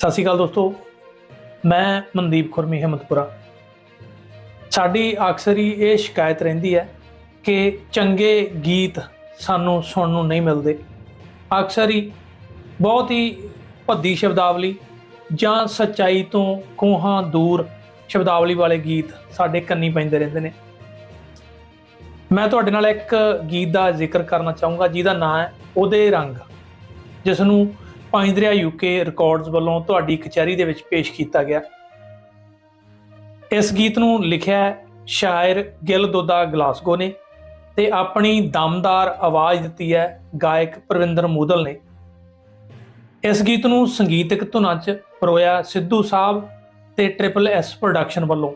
ਸਤਿ ਸ਼੍ਰੀ ਅਕਾਲ ਦੋਸਤੋ। ਮੈਂ ਮਨਦੀਪ ਖੁਰਮੀ ਹਿੰਮਤਪੁਰਾ ਸਾਡੀ ਅਕਸਰ ਹੀ ਇਹ ਸ਼ਿਕਾਇਤ ਰਹਿੰਦੀ ਹੈ ਕਿ ਚੰਗੇ ਗੀਤ ਸਾਨੂੰ ਸੁਣਨ ਨੂੰ ਨਹੀਂ ਮਿਲਦੇ। ਅਕਸਰ ਹੀ ਬਹੁਤ ਹੀ ਭੱਦੀ ਸ਼ਬਦਾਵਲੀ ਜਾਂ ਸੱਚਾਈ ਤੋਂ ਕੋਹਾਂ ਦੂਰ ਸ਼ਬਦਾਵਲੀ ਵਾਲੇ ਗੀਤ ਸਾਡੇ ਕੰਨੀ ਪੈਂਦੇ ਰਹਿੰਦੇ ਨੇ। ਮੈਂ ਤੁਹਾਡੇ ਨਾਲ ਇੱਕ ਗੀਤ ਦਾ ਜ਼ਿਕਰ ਕਰਨਾ ਚਾਹੂੰਗਾ, ਜਿਹਦਾ ਨਾਮ ਹੈ ਉਹਦੇ ਰੰਗ ਜਿਸ ਨੂੰ ਪਾਇੰਦਰਿਆ ਯੂਕੇ ਰਿਕਾਰਡਸ ਵੱਲੋਂ ਤੁਹਾਡੀ ਕਚਹਿਰੀ ਦੇ ਵਿੱਚ ਪੇਸ਼ ਕੀਤਾ ਗਿਆ। ਇਸ ਗੀਤ ਨੂੰ ਲਿਖਿਆ ਸ਼ਾਇਰ ਗਿਲ ਦੋਦਾ ਗਲਾਸਗੋ ਨੇ ਤੇ ਆਪਣੀ ਦਮਦਾਰ ਆਵਾਜ਼ ਦਿੱਤੀ ਹੈ ਗਾਇਕ ਪ੍ਰਵਿੰਦਰ ਮੂਦਲ ਨੇ। ਇਸ ਗੀਤ ਨੂੰ ਸੰਗੀਤਕ ਧੁਨਾਂ 'ਚ ਪਰੋਇਆ ਸਿੱਧੂ ਸਾਹਿਬ ਤੇ ਟ੍ਰਿਪਲ ਐਸ ਪ੍ਰੋਡਕਸ਼ਨ ਵੱਲੋਂ।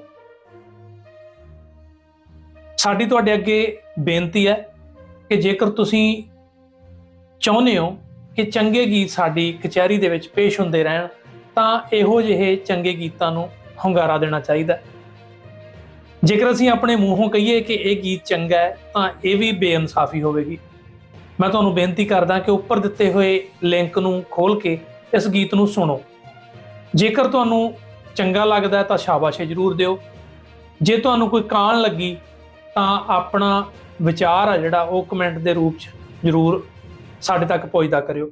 ਸਾਡੀ ਤੁਹਾਡੇ ਅੱਗੇ ਬੇਨਤੀ ਹੈ ਕਿ ਜੇਕਰ ਤੁਸੀਂ ਚਾਹੁੰਦੇ ਹੋ ਕਿ ਚੰਗੇ ਗੀਤ ਸਾਡੀ ਕਚਹਿਰੀ ਦੇ ਵਿੱਚ ਪੇਸ਼ ਹੁੰਦੇ ਰਹਿਣ, ਤਾਂ ਇਹੋ ਜਿਹੇ ਚੰਗੇ ਗੀਤਾਂ ਨੂੰ ਹੁੰਗਾਰਾ ਦੇਣਾ ਚਾਹੀਦਾ ਜੇਕਰ ਅਸੀਂ ਆਪਣੇ ਮੂੰਹੋਂ ਕਹੀਏ ਕਿ ਇਹ ਗੀਤ ਚੰਗਾ ਹੈ, ਤਾਂ ਇਹ ਵੀ ਬੇਇਨਸਾਫੀ ਹੋਵੇਗੀ। ਮੈਂ ਤੁਹਾਨੂੰ ਬੇਨਤੀ ਕਰਦਾ ਕਿ ਉੱਪਰ ਦਿੱਤੇ ਹੋਏ ਲਿੰਕ ਨੂੰ ਖੋਲ ਕੇ ਇਸ ਗੀਤ ਨੂੰ ਸੁਣੋ। ਜੇਕਰ ਤੁਹਾਨੂੰ ਚੰਗਾ ਲੱਗਦਾ ਤਾਂ ਸ਼ਾਬਾਸ਼ ਜ਼ਰੂਰ ਦਿਓ। ਜੇ ਤੁਹਾਨੂੰ ਕੋਈ ਕਾਣ ਲੱਗੀ, ਤਾਂ ਆਪਣਾ ਵਿਚਾਰ ਆ ਜਿਹੜਾ ਉਹ ਕਮੈਂਟ ਦੇ ਰੂਪ 'ਚ ਜ਼ਰੂਰ ਸਾਡੇ ਤੱਕ ਪਹੁੰਚਦਾ ਕਰਿਓ।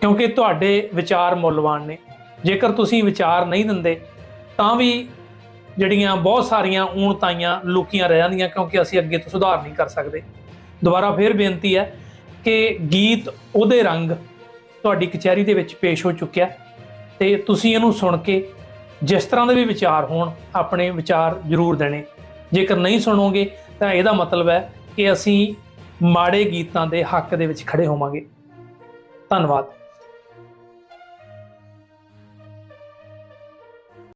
ਕਿਉਂਕਿ ਤੁਹਾਡੇ ਵਿਚਾਰ ਮੁੱਲਵਾਨ ਨੇ। ਜੇਕਰ ਤੁਸੀਂ ਵਿਚਾਰ ਨਹੀਂ ਦਿੰਦੇ, ਤਾਂ ਵੀ ਜਿਹੜੀਆਂ ਬਹੁਤ ਸਾਰੀਆਂ ਊਣਤਾਈਆਂ ਲੁਕੀਆਂ ਰਹਿ ਜਾਂਦੀਆਂ ਕਿਉਂਕਿ ਅਸੀਂ ਅੱਗੇ ਤੋਂ ਸੁਧਾਰ ਨਹੀਂ ਕਰ ਸਕਦੇ। ਦੁਬਾਰਾ ਫੇਰ ਬੇਨਤੀ ਹੈ ਕਿ ਗੀਤ ਉਹਦੇ ਰੰਗ ਤੁਹਾਡੀ ਕਚਹਿਰੀ ਦੇ ਵਿੱਚ ਪੇਸ਼ ਹੋ ਚੁੱਕਿਆ ਤੇ ਤੁਸੀਂ ਇਹਨੂੰ ਸੁਣ ਕੇ ਜਿਸ ਤਰ੍ਹਾਂ ਦੇ ਵੀ ਵਿਚਾਰ ਹੋਣ, ਆਪਣੇ ਵਿਚਾਰ ਜ਼ਰੂਰ ਦੇਣੇ। ਜੇਕਰ ਨਹੀਂ ਸੁਣੋਗੇ, ਤਾਂ ਇਹਦਾ ਮਤਲਬ ਹੈ ਕਿ ਅਸੀਂ ਮਾੜੇ ਗੀਤਾਂ ਦੇ ਹੱਕ ਦੇ ਵਿੱਚ ਖੜੇ ਹੋਵਾਂਗੇ। ਧੰਨਵਾਦ।